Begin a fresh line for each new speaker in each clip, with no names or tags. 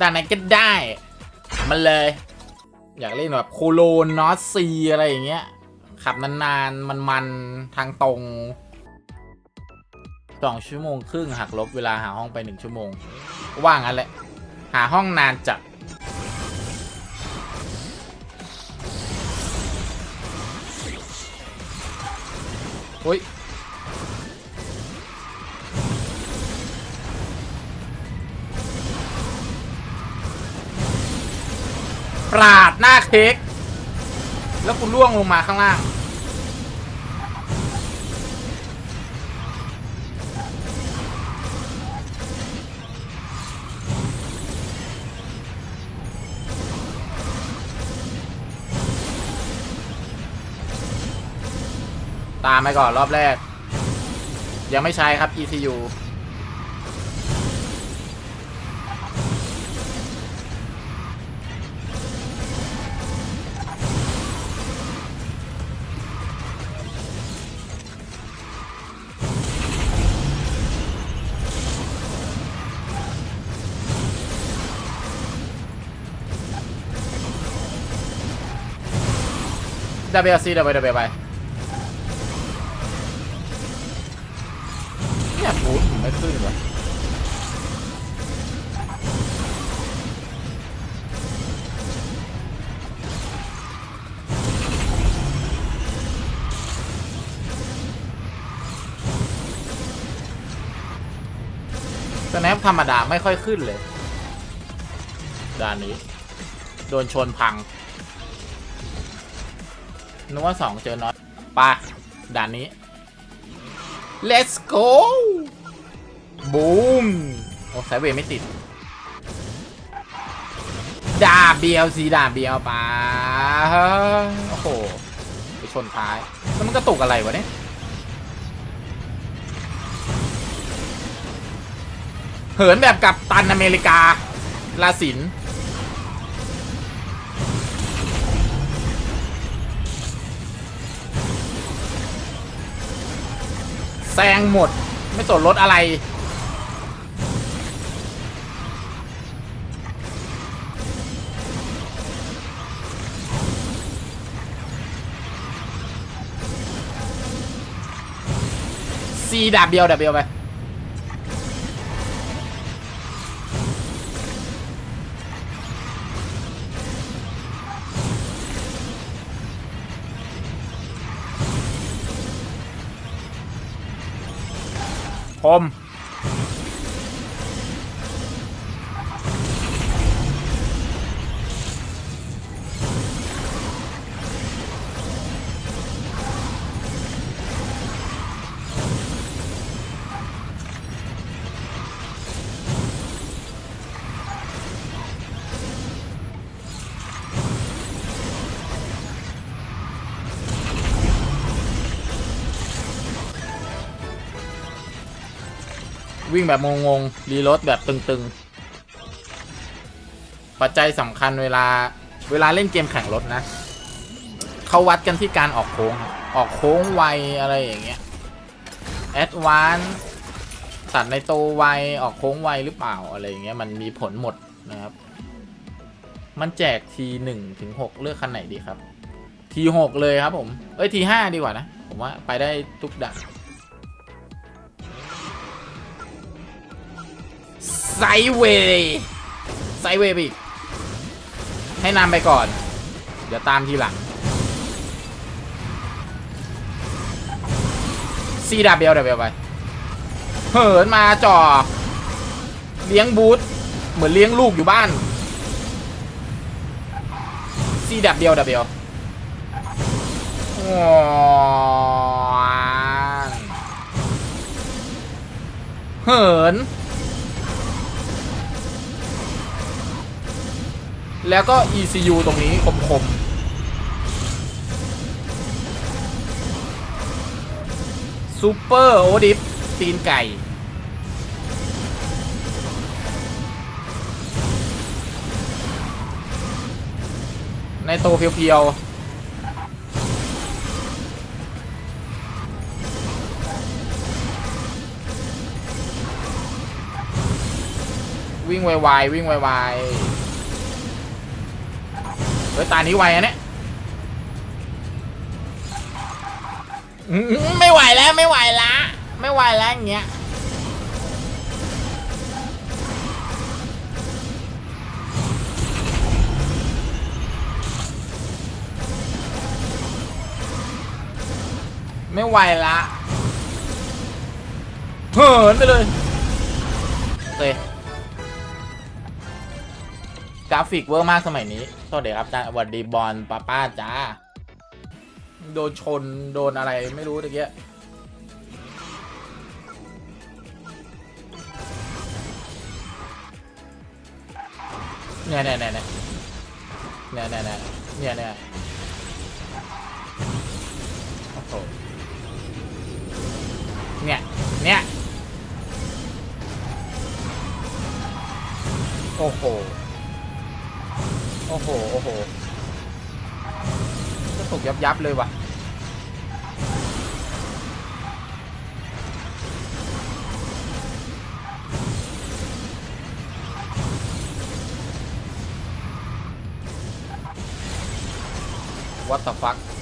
ด่านไหนก็ได้ มันเลย อยากเล่นแบบโคโลนนอสซีอะไรอย่างเงี้ย ขับนานๆ มันๆ ทางตรงสองชั่วโมงครึ่งหักลบเวลาหาห้องไปหนึ่งชั่วโมง ว่างั้นแหละหาห้องนานจัดโอ้ย ปราดหน้าเค้กแล้วกูล่วงลงมาข้างล่าง ตามไปก่อนรอบแรก ยังไม่ใช้ครับ ECU ดับเบิลซีดับเบิลดับเบิลไปเนี่ยบูทผมไม่ขึ้นวะสแนปธรรมดาไม่ค่อยขึ้นเลยด้านนี้ โดนชนพัง นึกว่าสองเจอน็อตปะด่านนี้ let's go บูมโอ้สายเวไม่ติดดาเบียวสีดาเบียวปะโอ้โหไปชนท้ายแล้วมันกระตุกอะไรวะเนี่ยเหินแบบกับตันอเมริกาลาสิน แซงหมด ไม่สนรถอะไร ซีดาบเดียวดาบเดียวไป ค วิ่งแบบงงๆรีรถแบบตึงๆ ปัจจัยสำคัญเวลาเวลาเล่นเกมแข่งรถนะ เขาวัดกันที่การออกโค้ง ออกโค้งไวอะไรอย่างเงี้ยแอดวานตัดในโตวไวออกโค้งไวหรือเปล่าอะไรอย่างเงี้ยมันมีผลหมดนะครับ มันแจกทีหนึ่งถึงหกเลือกคันไหนดีครับ ทีหกเลยครับผม เอ้ยทีห้าดีกว่านะ ผมว่าไปได้ทุกด่า ไซเวย์ไซเวย์ไปอีกให้นำไปก่อน เดี๋ยวตามทีหลังซีดับเบลดับเบลไป เหินมาจ่อ เลี้ยงบูธเหมือนเลี้ยงลูกอยู่บ้านซีดับเบลดับเบลเหิน แล้วก็ ECU ตรงนี้คมคมซูเปอร์โอดิฟตีนไก่ ในโตเพียวๆวิ่งไวๆวิ่งไวๆ เฮ้ยตานี้ไวอะเนี่ยอื้อหือไม่ไหวแล้วไม่ไหวละไม่ไหวแล้วอย่างเงี้ยไม่ไหวละเหินไปเลยโอเค กราฟิกเวอร์มากสมัยนี้สวัสดีครับจ้าสวัสดีบอลป้าป้าจ้า โดนชนโดนอะไรไม่รู้ตะเกียเนี่ยเนี่ยเนี่ยเนี่ยเนี่ยเนี่ยเนี่ยโอ้โหเนี่ยเนี่ยโอ้โห ห โอ้โหก็ตกยับยับๆเลยว่ะ What the fuck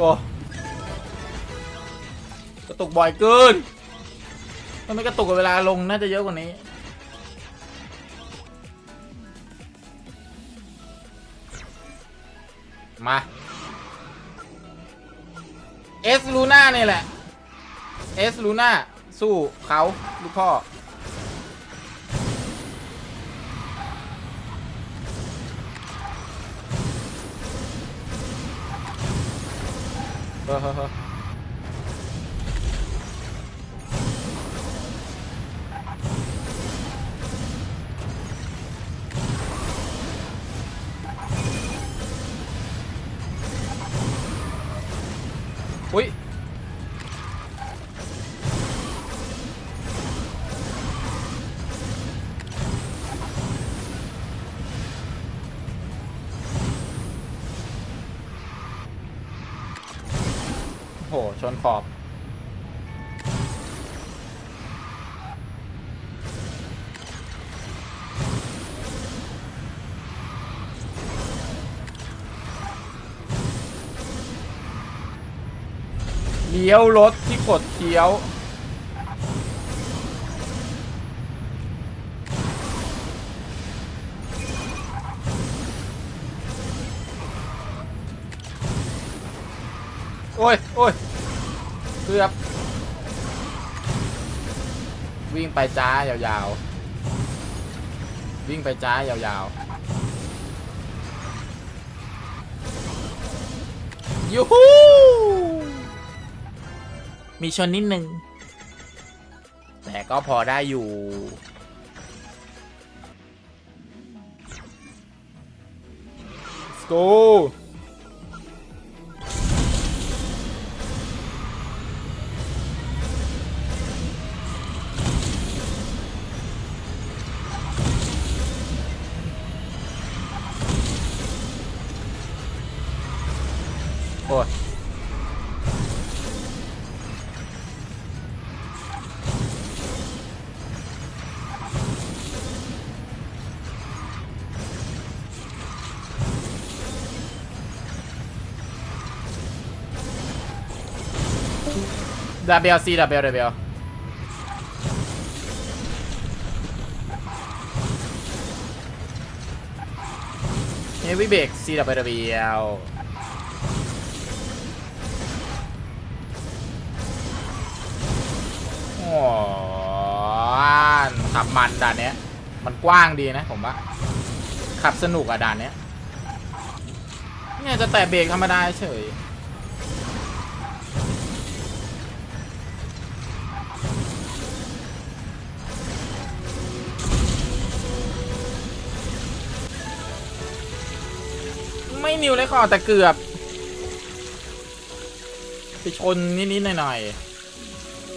โอ้กระตุกบ่อยเกินถ้าไม่กระตุกกับเวลาลงน่าจะเยอะกว่านี้ มาเอสลูน่านี่แหละเอสลูน่าสู้เขาลูกพ่อ 喂。 เลี้ยวรถที่กดเคี้ยว โอ้ยโอ้ยเกือบ วิ่งไปจ้ายาวๆ วิ่งไปจ้ายาวๆยูฮู มีชนนิดนึง แต่ก็พอได้อยู่ Let's go ดับเบิลซีดับเบิลดับเบิลเฮฟวี่เบรกซีดับเบิลดับเบิลโอ้ขับมันด่านเนี้ย มันกว้างดีนะผมว่า ขับสนุกอะด่านเนี้ย เนี่ยจะแต่เบรกธรรมดาเฉย ไม่นิวเลยขอแต่เกือบไปชนนิดๆหน่อย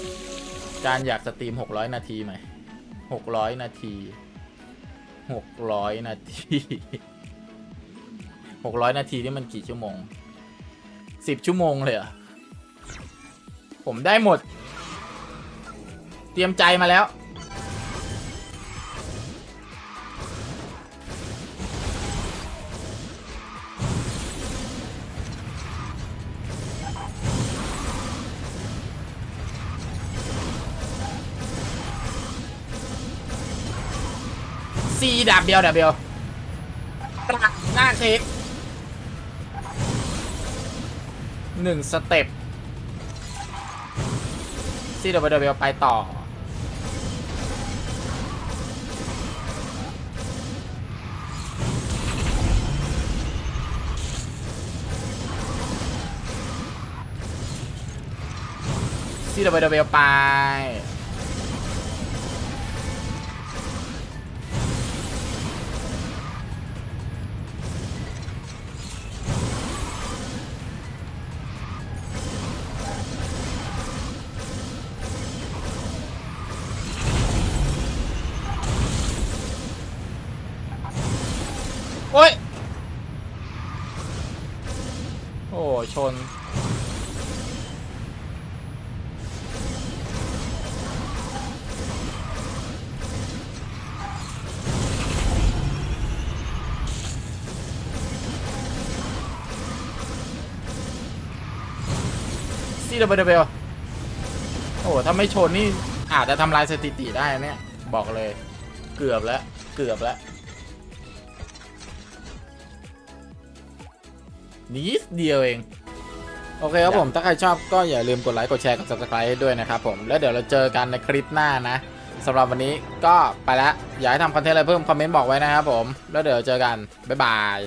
ๆการอยากสตรีม 600 นาทีไหม600 นาที 600 นาที 600 นาทีนี่มันกี่ชั่วโมง 10 ชั่วโมงเลยเหรอ ผมได้หมด เตรียมใจมาแล้ว ซีดับเดียวดับเดียวตรักหน้าเค้กหนึ่งสเต็ปซีดับเดียวไปต่อซีดับเดียวไป โอ้ย โอ้ ชน ซีดับเบิลดับเบลโอ้ถ้าไม่ชนนี่อาจจะทำลายสถิติได้เนี่ย บอกเลย เกือบแล้ว เกือบแล้ว นิดเดียวเอง โอเคครับผม ถ้าใครชอบก็อย่าลืมกดไลค์ กดแชร์ กด subscribe ให้ด้วยนะครับผม แล้วเดี๋ยวเราเจอกันในคลิปหน้านะสำหรับวันนี้ก็ไปแล้วอยากให้ทำคอนเทนต์อะไรเพิ่มคอมเมนต์บอกไว้นะครับผม แล้วเดี๋ยวเจอกัน บ๊ายบาย